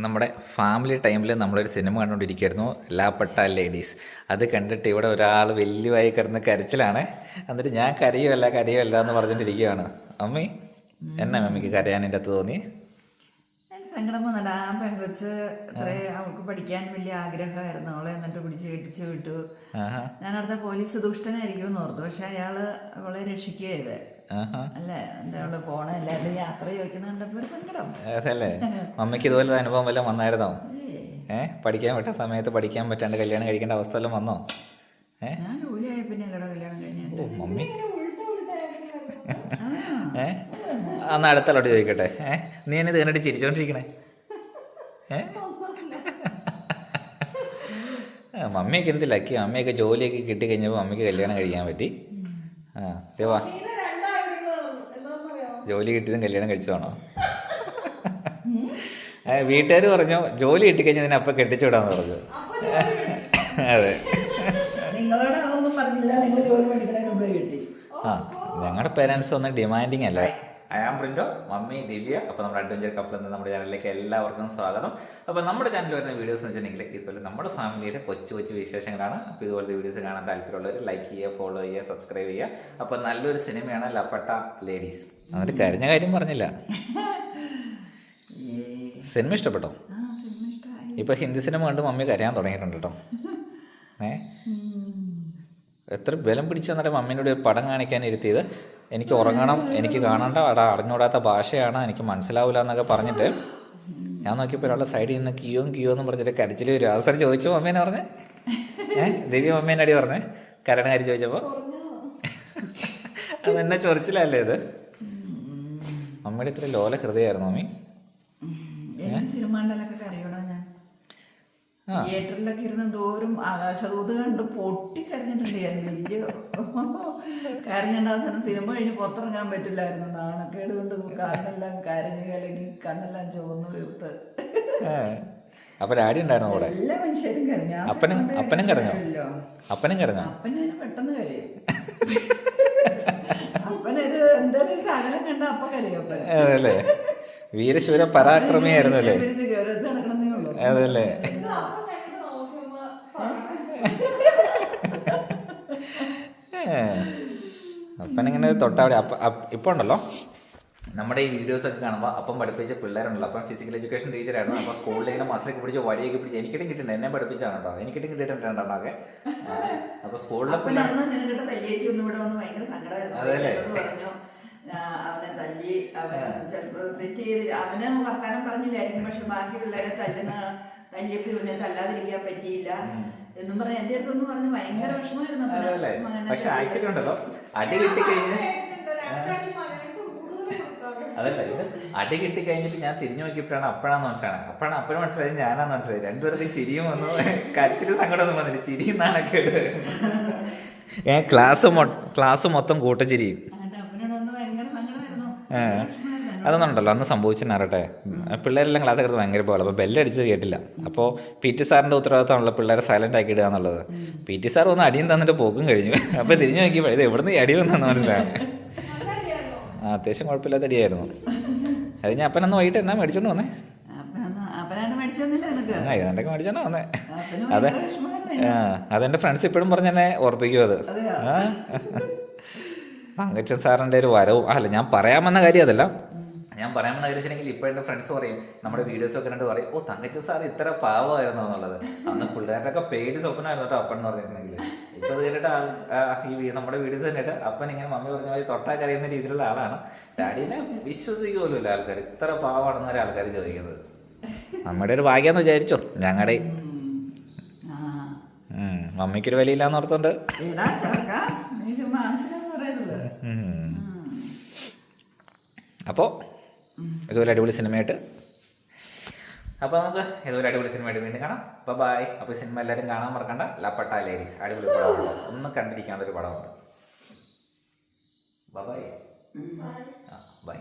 നമ്മുടെ ഫാമിലി ടൈമിൽ നമ്മളൊരു സിനിമ കണ്ടുകൊണ്ടിരിക്കുകയായിരുന്നു ലാപ്പട്ട ലേഡീസ് അത് കണ്ടിട്ട് ഇവിടെ ഒരാൾ വലിയവായി കിടന്ന് കരച്ചിലാണ്. എന്നിട്ട് ഞാൻ കരയുമല്ല കരയുമല്ല എന്ന് പറഞ്ഞുകൊണ്ടിരിക്കുകയാണ് അമ്മി എന്നാ മമ്മിക്ക് കരയാൻ എന്റെ അകത്ത് തോന്നി? സങ്കടം വന്നില്ല ആ. പെൺകൊച്ച് ഇത്രയും അവൾക്ക് പഠിക്കാൻ വലിയ ആഗ്രഹമായിരുന്നു. അവളെ എന്നിട്ട് പിടിച്ച് കെട്ടിച്ച് വിട്ടു. ഞാൻ അവിടുത്തെ പോലീസ് ദുഷ്ടനായിരിക്കും എന്ന് ഓർത്തു. പക്ഷെ അയാൾ അവളെ രക്ഷിക്കുകയായത് അല്ലേ? എന്താ അവൾ പോണ? എല്ലാവരും യാത്ര ചോദിക്കുന്ന കണ്ടപ്പോ ഒരു സങ്കടം. അതല്ലേ? മമ്മക്ക് ഇതുപോലെ അനുഭവം വല്ലതും വന്നായിരുന്നോ? ഏഹ് പഠിക്കാൻ പറ്റുന്ന സമയത്ത് പഠിക്കാൻ പറ്റാണ്ട് കല്യാണം കഴിക്കേണ്ട അവസ്ഥ വല്ലതും വന്നോ? ഏഹ് മമ്മി. ഏഹ് അന്ന് അടുത്തലോട്ട് ചോദിക്കട്ടെ. ഏഹ് നീ എന്നെ ഇത് ചിരിച്ചോണ്ടിരിക്കണേ. ഏഹ് മമ്മിയൊക്കെ എന്ത് ലക്കി മമ്മിയൊക്കെ ജോലിയൊക്കെ കിട്ടിക്കഴിഞ്ഞപ്പോൾ മമ്മിക്ക് കല്യാണം കഴിക്കാൻ പറ്റി. ആ ദേവാ ജോലി കിട്ടിയതും കല്യാണം കഴിച്ചതാണോ? വീട്ടുകാർ പറഞ്ഞു ജോലി കിട്ടിക്കഴിഞ്ഞാൽ നിന്നെ അപ്പം കെട്ടിച്ചു വിടാന്ന് പറഞ്ഞു. അതെ. ആ ഞങ്ങളുടെ പേരൻസ് ഒന്ന് ഡിമാൻഡിങ് അല്ലേ. ഐ ആം പ്രിന്റോ മമ്മി ദിവ്യ അപ്പോൾ നമ്മുടെ അഡ്വഞ്ചർ കപ്പിൾ എന്ന നമ്മുടെ ചാനലിലേക്ക് എല്ലാവർക്കും സ്വാഗതം. അപ്പോൾ നമ്മുടെ ചാനലിൽ വരുന്ന വീഡിയോസ് എന്ന് വെച്ചിട്ടുണ്ടെങ്കിൽ ഇതുപോലെ നമ്മുടെ ഫാമിലിയിലെ കൊച്ചു കൊച്ചു വിശേഷങ്ങളാണ്. അപ്പോൾ ഇതുപോലത്തെ വീഡിയോസ് കാണാൻ താല്പര്യമുള്ളവർ ലൈക്ക് ചെയ്യുക ഫോളോ ചെയ്യുക സബ്സ്ക്രൈബ് ചെയ്യുക. അപ്പോൾ നല്ലൊരു സിനിമയാണ് ലപ്പട്ട ലേഡീസ് എന്നിട്ട് കരഞ്ഞ കാര്യം പറഞ്ഞില്ല. സിനിമ ഇഷ്ടപ്പെട്ടോ? ആ സിനിമ ഇഷ്ടമായി ഇപ്പോൾ ഹിന്ദി സിനിമ കണ്ട് മമ്മി കരയാൻ തുടങ്ങിയിട്ടുണ്ട് കേട്ടോ. ഏ? എത്ര ബലം പിടിച്ചു തന്നിട്ട് മമ്മീനോട് ഒരു പടം കാണിക്കാൻ ഇരുത്തിയത് എനിക്ക് ഉറങ്ങണം എനിക്ക് കാണണ്ട അവിടെ അറിഞ്ഞൂടാത്ത ഭാഷയാണ് എനിക്ക് മനസ്സിലാവില്ല എന്നൊക്കെ പറഞ്ഞിട്ട് ഞാൻ നോക്കിയപ്പോൾ ഒരാളുടെ സൈഡിൽ നിന്ന് കിയോ കിയോ എന്ന് പറഞ്ഞിട്ട് കരച്ചിൽ വരും. അവസരം ചോദിച്ചു മമ്മേനെ പറഞ്ഞേ? ഏഹ് ദിവ്യ മമ്മേനെ അടി പറഞ്ഞേ? കരണകാരി ചോദിച്ചപ്പോൾ അതെന്നെ ചൊറിച്ചിലല്ലേ ഇത്? മമ്മിയുടെ ഇത്ര ലോല ഹൃദയമായിരുന്നു മമ്മി സിനിമ. തിയേറ്ററിലൊക്കെ ഇരുന്ന് എന്തോരം ആകാശദൂത് കണ്ട് പൊട്ടി കരഞ്ഞിട്ടുണ്ട് ഞാൻ. വലിയ കരഞ്ഞിട്ട് അവസാനം സിനിമ കഴിഞ്ഞ് പുറത്തിറങ്ങാൻ പറ്റില്ലായിരുന്നു. നാണക്കേട് കൊണ്ട് കണ്ണെല്ലാം കരഞ്ഞു കലങ്ങി കണ്ണെല്ലാം ചുവന്നു വീർത്ത്. അപ്പൊ ഡാഡി ഉണ്ടായിരുന്നു കൂടെ എല്ലാ മനുഷ്യരും കരഞ്ഞു. അപ്പനും കരഞ്ഞു അപ്പനും കരഞ്ഞോ. അപ്പനും കരഞ്ഞോ? അപ്പൻ പെട്ടെന്ന് കരയും. അപ്പനൊരു എന്തൊരു സാധനം കണ്ട അപ്പ കരയും അപ്പൻ. അതല്ലേ വീരശൂര പരാക്രമിയായിരുന്നു അല്ലേ അതല്ലേ? അപ്പനിങ്ങനെ തൊട്ടവിടെ. അപ്പ അപ്പ- ഇപ്പൊ ഉണ്ടല്ലോ? നമ്മുടെ ഈ വീഡിയോസ് ഒക്കെ കാണുമ്പോൾ അപ്പം പഠിപ്പിച്ച പിള്ളേരുണ്ടല്ലോ. അപ്പം ഫിസിക്കൽ എഡ്യൂക്കേഷൻ ടീച്ചറായിരുന്നു അപ്പോൾ സ്കൂളിൽ ഇങ്ങനെ മസിലൊക്കെ പിടിച്ച് വടിയൊക്കെ പിടിച്ച് എനിക്കിട്ടും കിട്ടിയിട്ടുണ്ട്. എന്നെ പഠിപ്പിച്ചാണ് കേട്ടോ എനിക്കിട്ടും കിട്ടിയിട്ടുണ്ട് രണ്ടെണ്ണമൊക്കെ അപ്പോൾ സ്കൂളിലെ അപ്പൻ സങ്കടമായിരുന്നു. അതല്ലേ? എന്നോട് പറഞ്ഞു "ആ, അവനെ തല്ലി അവൻ ചിലപ്പോ തെറ്റ് ചെയ്ത് അവന് വർത്താനം പറഞ്ഞില്ലായിരിക്കും. പക്ഷെ ബാക്കി പിള്ളേരെ തല്ലുന്ന തല്ലിയപ്പോ ഇവനെ തല്ലാതിരിക്കാൻ പറ്റിയില്ല എന്നും പറഞ്ഞ എന്റെ അടുത്തൊന്നും പറഞ്ഞ് ഭയങ്കര വിഷമമായിരുന്നു പക്ഷെ ആക്ച്വലി ഉണ്ടല്ലോ അടി കിട്ടി കഴിഞ്ഞ് അതല്ല ഇത് അടി കിട്ടി കഴിഞ്ഞിട്ട് ഞാൻ തിരിഞ്ഞു നോക്കിയപ്പോഴാണ് അപ്പഴാന്ന് മനസ്സിലാണ് അപ്പഴാണ് അപ്പഴും മനസ്സിലായത് ഞാനാന്ന് മനസ്സിലായി രണ്ടുപേർക്കും ചിരിയും വന്നു. കരച്ചിലും സങ്കടമൊന്നും വന്നില്ല. ചിരിയും നാണക്കേട്. ഞാൻ ക്ലാസ് ക്ലാസ് മൊത്തം കൂട്ടച്ചിരിയും എന്നിട്ട് അപ്പനോട് വന്ന് ഭയങ്കര സങ്കടമായിരുന്നു ഏ. വിഷമമായിരുന്നു. അതൊന്നുണ്ടല്ലോ അന്ന് സംഭവിച്ചിട്ടാറട്ടെ പിള്ളേരെല്ലാം ക്ലാസ് എടുത്ത് ഭയങ്കര പോലെ അപ്പോൾ ബെല്ലടിച്ച് കേട്ടില്ല. അപ്പോൾ പി ടി സാറിന്റെ ഉത്തരവാദിത്തമാണല്ലോ പിള്ളേരെ സൈലന്റ് ആക്കി ഇടുക എന്നുള്ളത് പി ടി സാർ ഒന്ന് അടിയും തന്നിട്ട് പോക്കും കഴിഞ്ഞു. അപ്പോൾ തിരിഞ്ഞു നോക്കിയപ്പോൾ ഇത് എവിടുന്ന് ഈ അടി വന്നെന്ന് മനസ്സിലാണ് ആ അത്യാവശ്യം കുഴപ്പമില്ലാത്ത അടിയായിരുന്നു. അത് ഞാൻ അപ്പനന്ന് വൈകിട്ട് എന്നാ മേടിച്ചോണ്ട് വന്നേ? ഇതെന്തൊക്കെ മേടിച്ചോണ്ട് വന്നേ? അതെ ആ അതെന്റെ ഫ്രണ്ട്സ് ഇപ്പോഴും പറഞ്ഞെന്നെ ഓർപ്പിക്കും അത്? ആ. പങ്കച്ചൻ സാറിന്റെ ഒരു വരവും. അല്ല ഞാൻ പറയാൻ വന്ന കാര്യം അതല്ല. ഞാൻ പറയാൻ വന്ന കാര്യം വെച്ചിട്ടുണ്ടെങ്കിൽ ഇപ്പോൾ എന്റെ ഫ്രണ്ട്സ് പറയും നമ്മുടെ വീഡിയോസ് ഒക്കെ കണ്ടിട്ട് പറയും ഓ തങ്കച്ചൻ സാർ ഇത്ര പാവമായിരുന്നു? എന്നുള്ളത്. അന്ന് പിള്ളേരുടെയൊക്കെ പേടി സ്വപ്നമായിരുന്നു കേട്ടോ അപ്പൻ എന്ന് പറഞ്ഞിട്ടുണ്ടെങ്കിൽ. ഇപ്പൊ അത് കേട്ടിട്ട് ഈ നമ്മുടെ വീഡിയോസ് കണ്ടിട്ട് അപ്പൻ ഇങ്ങനെ മമ്മി പറഞ്ഞ മാതിരി തൊട്ടാ കരയുന്ന രീതിയിലുള്ള ആളാണ്. ഡാഡിനെ വിശ്വസിക്കുമല്ലോ ആൾക്കാർ ഇത്ര പാവമാണെന്ന് ഒരു ആൾക്കാർ ചോദിക്കുന്നത്. നമ്മുടെ ഒരു ഭാഗ്യമെന്ന് വിചാരിച്ചോ? ഞങ്ങളുടെ മമ്മിക്കൊരു വിലയില്ലാന്ന് ഓർത്തോണ്ട്. അപ്പോൾ ഇതുപോലെ അടിപൊളി സിനിമയായിട്ട്. അപ്പോൾ നമുക്ക് ഇതുപോലെ അടിപൊളി സിനിമയായിട്ട് വീണ്ടും കാണാം. അപ്പോൾ ബായ് അപ്പോൾ സിനിമ എല്ലാവരും കാണാൻ മറക്കണ്ട. ലപ്പട്ട ലേഡീസ് അടിപൊളി പടമാണ്. ഒന്ന് കണ്ടിരിക്കാൻ ഒരു പടമുണ്ട്. ബൈ ആ ബൈ